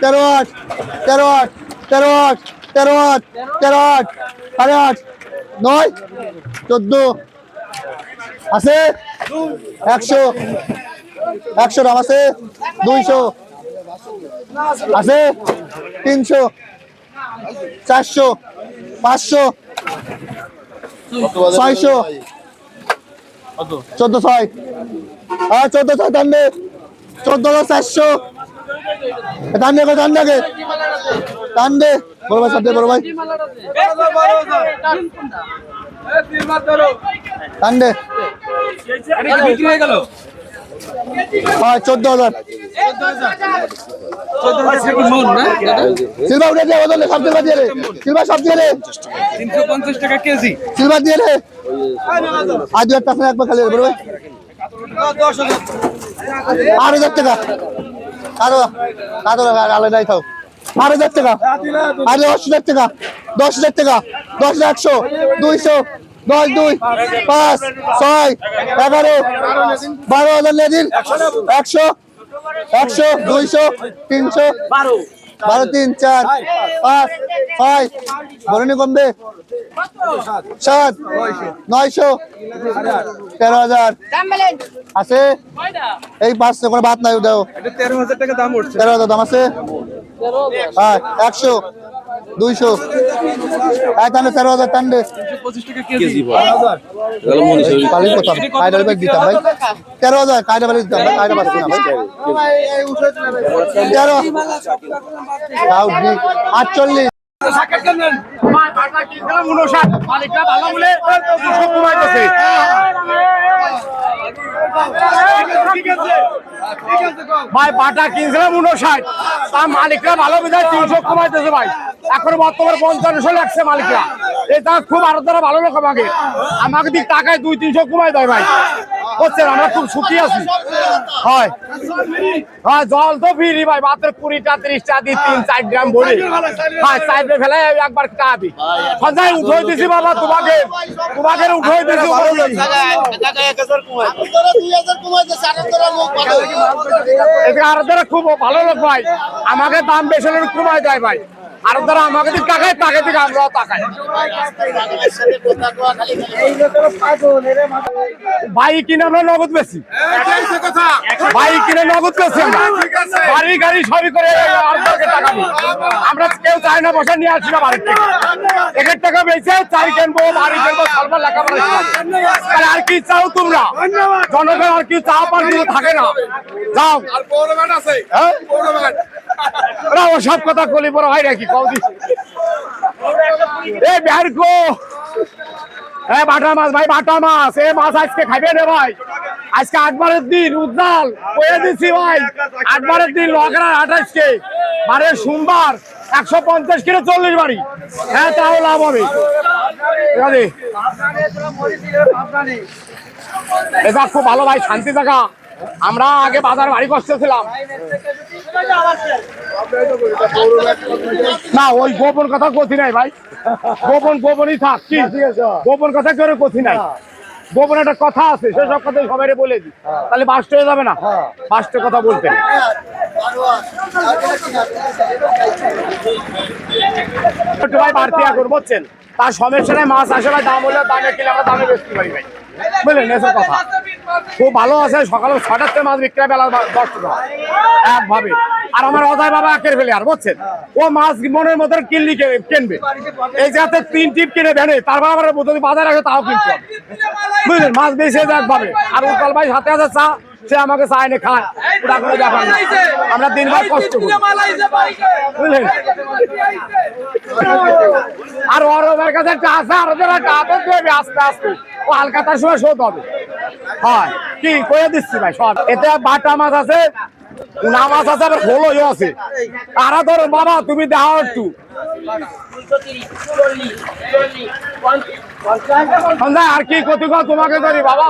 তেরো আট তেরো আট তেরো আট তেরো আট তেরো আট, সাড়ে আট, নয়, চোদ্দ, আছে? একশো একশো দাম আছে? দুইশো, আছে? তিনশো, চারশো, পাঁচশো, ছয়শো, চোদ্দ ছয়। হ্যাঁ চোদ্দ ছয় টানবে। চোদ্দ চারশো। টানবে গো টানবে আগে। টানবে বড় ভাই সাথে বড় ভাই। টানবে বিক্রি হয়ে গেল হ্যাঁ চোদ্দ হাজার সিলভার উঠে দিয়ে বদলে সব দিয়ে সিলভার সব দিয়ে তিনশো পঞ্চাশ টাকা আজ দু একবার খালি বড় ভাই। আট হাজার টাকা। কারও কারও আলাদাই থাও আট হাজার টাকা। আরে দশ হাজার টাকা। দশ হাজার টাকা। দশ হাজার একশো, দুইশো, দশ, দুই, পাঁচ, ছয়, এগারো, বারো হাজার লেদিন একশো একশো, দুইশো, তিনশো, বারো, তিন, চার, পাঁচ ছয়। বরণি কমবে? সাত। নয়শো। তেরো হাজার। আছে? এই পাঁচশো করে ভাত নাই দাও। এটা তেরো হাজার টাকা দাম উঠছে। তেরো হাজার দাম আছে? হ্যাঁ একশো। দুইশো। এক টানে তেরো হাজার। টানবে দিতাম ভাই। তেরো হাজার কায়দা বালি দিতাম ভাই কায়দা পাচ্ছি না ভাই। তেরো দি- আটচল্লিশ ভাই, বাটা কিনছিলাম উনষাট তার মালিকরা ভালো বিধায় তিনশো কমাইতেছে ভাই। এখন বর্তমানে পঞ্চান্নশো লাগছে মালিকরা। এটা খুব আরও দ্বারা ভালো লোক আমাকে। আমাকে টাকায় দুই, তিনশো কমাই দেয় ভাই। বুঝছেন আমরা খুব সুখী আছি। হয়। হ্যাঁ জল তো ফিরি ভাই, মাত্র কুড়িটা, ত্রিশটা, দি তিন, চার গ্রাম ভরি। হ্যাঁ সাইডে ফেলে একবার দি সঞ্জয় উঠে দিছি বাবা, তোমাকে তোমাকে উঠে দিছি আরও খুব ভালো লোক ভাই। আমাকে দাম বেশি কমায় দেয় ভাই। আরও দ্বারা আমাকে দিক টাকায় তাকে দিকে আমরাও ভাই কিনে আমরা নগদ বেশি ভাই কিনে নগদ বেশি আমরা। বাড়ি গাড়ি সবই করে আর কাউকে টাকা দিই। আমরা কেউ চাই না বসে নিয়ে আসি না বাড়ির থেকে। এক এক টাকা বেঁচে চাই কিনবো বাড়ি কিনবো সর্ব লেখাপড়া আর কি চাও তোমরা? জনগণ আর কি চাও পার থাকে না। যাও। হ্যাঁ? ওরা ওসব কথা কলি, বড় হয় নাকি কৌদি এ, বিহার কো এ, বাটা মাছ, ভাই, বাটা মাছ। এ, মাছ আজকে খাইবে রে ভাই। আজকে আটবারের দিন, উজ্জ্বল। কয়ে দিচ্ছি ভাই আটবারের দিন লগরা আঠাশকে। বারে সোমবার, একশো পঞ্চাশ কিলো চল্লিশ বাড়ি। হ্যাঁ তাও লাভ হবে। এটা খুব ভালো ভাই, শান্তি জায়গা। আমরা আগে বাজার বাড়ি কষ্ট ছিলাম না ওই গোপন কথা কথি নাই ভাই। গোপন গোপনই থাক কি? গোপন কথা কেউ কথি নাই। গোপন একটা কথা আছে সেসব কথা সবাই বলে দি। তাহলে বাস্ট হয়ে যাবে না? বাস্টের কথা বলতে। একটু ভাই বাড়তি আগুন বুঝছেন? তার সমস্যা নাই মাছ আসে ভাই দাম হলে দামে কিনে আমরা দামে বেচতে পারি ভাই। বুঝলেন এসব কথা? খুব ভালো আছে সকালে ছটার থেকে মাছ বিক্রি বেলা দশ টাকা একভাবে। আর আমার অজয় বাবা একের ফেলে আর বুঝছেন? ও মাছ মনের মতো কিনলি কিনবে। এই যাতে তিন টিপ কিনে ভ্যানে তারপর আবার যদি বাজারে আসে, তাও কিনতে। বুঝলেন? মাছ বেশি একভাবে আর উৎপল ভাই সাথে আছে চা, সে আমাকে চা এনে খায়। ওটা কোনো ব্যাপার না। আমরা দিনবার কষ্ট বুঝলেন? আর ওর কাছে একটা আছে, আর একটা আদর দেবে আস্তে আস্তে। ও হালকাতার সময় শোধ হবে। হয়। কি? করে দিচ্ছি ভাই সব এতে বাটা মাছ আছে উনা মাছ আছে, আবার খোলই আছে। তারা ধর, বাবা, তুমি দেখাও একটু। আর কি ক্ষতি তোমাকে ধরি বাবা।